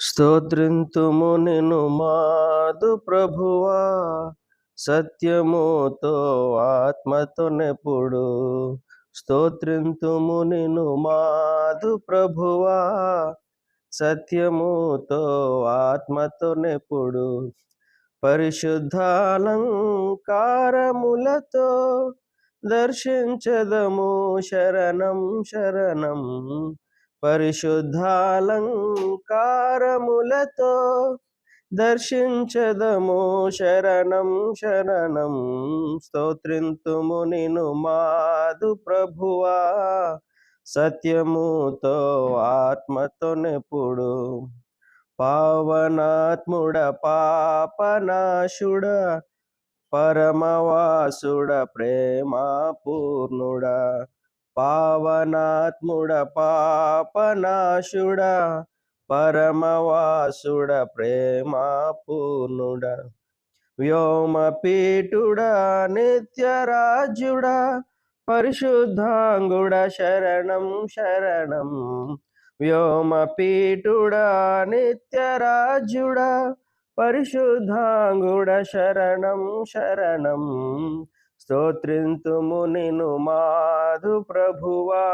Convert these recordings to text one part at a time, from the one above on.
స్తోత్రింతుము నిను మాదు ప్రభువా సత్యముతో ఆత్మతో నెప్పుడు స్తోత్రింతుము నిను మాదు ప్రభువా సత్యముతో ఆత్మతో నెప్పుడు పరిశుద్ధాలంకారములతో దర్శించదము శరణం శరణం. పరిశుద్ధాలంకారములతో దర్శించదము శరణం శరణం. స్తోత్రింతుము నిను మాదు ప్రభువా. సత్యముతో ఆత్మతో నెప్పుడు పావనాత్ముడ పాపనాశుడ పరమవాసుడ ప్రేమాపూర్ణుడ. పావనాత్ముడ పాపనాశుడ పరమవాసుడ ప్రేమాపూర్ణుడ వ్యోమపీఠుడ నిత్యరాజుడ పరిశుద్ధాంగుడ శరణం శరణం. వ్యోమపీఠుడ నిత్యరాజుడ పరిశుద్ధాంగుడ శరణం శరణం. స్తోత్రింతుము నిను మాధు ప్రభువా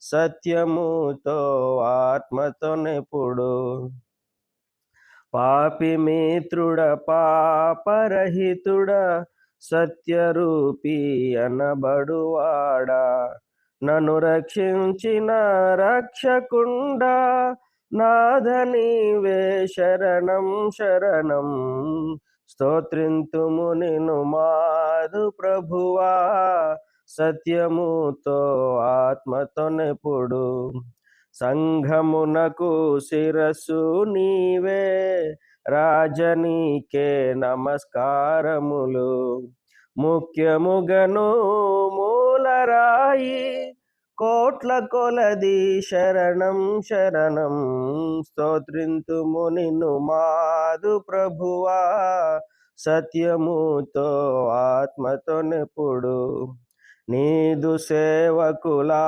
సత్యముతో ఆత్మతో నిపుడు. పాపి మిత్రుడ పాపరహితుడ సత్యరూపి అనబడువాడా. నన్ను రక్షించిన రక్షకుండా నాథనీవే శరణం శరణం. స్తోత్రింతుము నిను మాధు ప్రభువా. సత్యముతో ఆత్మతో నెప్పుడు సంఘమునకు శిరస్సు నీవే. రాజనీకే నమస్కారములు. ముఖ్యముగను మూలరాయి. కోట్ల కొలది శరణం శరణం. స్తోత్రింతుము నిన్ను మాదు ప్రభువా. సత్యముతో ఆత్మతో నెప్పుడు నీదు సేవకులా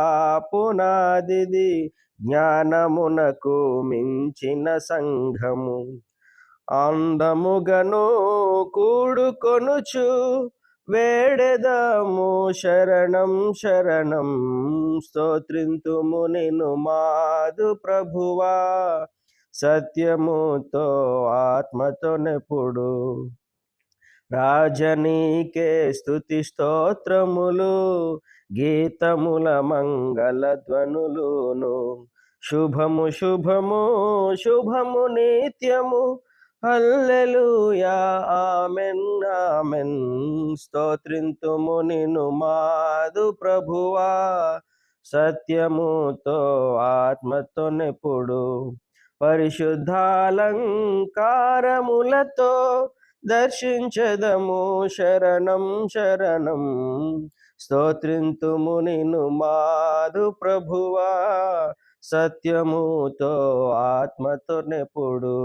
పునాదిది జ్ఞానమునకు మించిన సంఘము. అందముగను కూడుకొనుచు వేడెదము శరణం శరణం స్తోత్రింతుము నిను మాదు ప్రభువా. సత్యముతో ఆత్మతో నెప్పుడు. రాజనీకే స్థుతి స్తోత్రములు గీతముల మంగళ ధ్వనులును. శుభము శుభము శుభము నిత్యము హల్లెలూయా ఆమెన్ ఆమెన్. స్తోత్రింతుము నిను మాదు ప్రభువా. సత్యముతో ఆత్మతో నెప్పుడు పరిశుద్ధాలంకారములతో దర్శించదము శరణం శరణం. స్తోత్రింతుము నిను మాదు ప్రభువా. సత్యముతో ఆత్మతో నెప్పుడు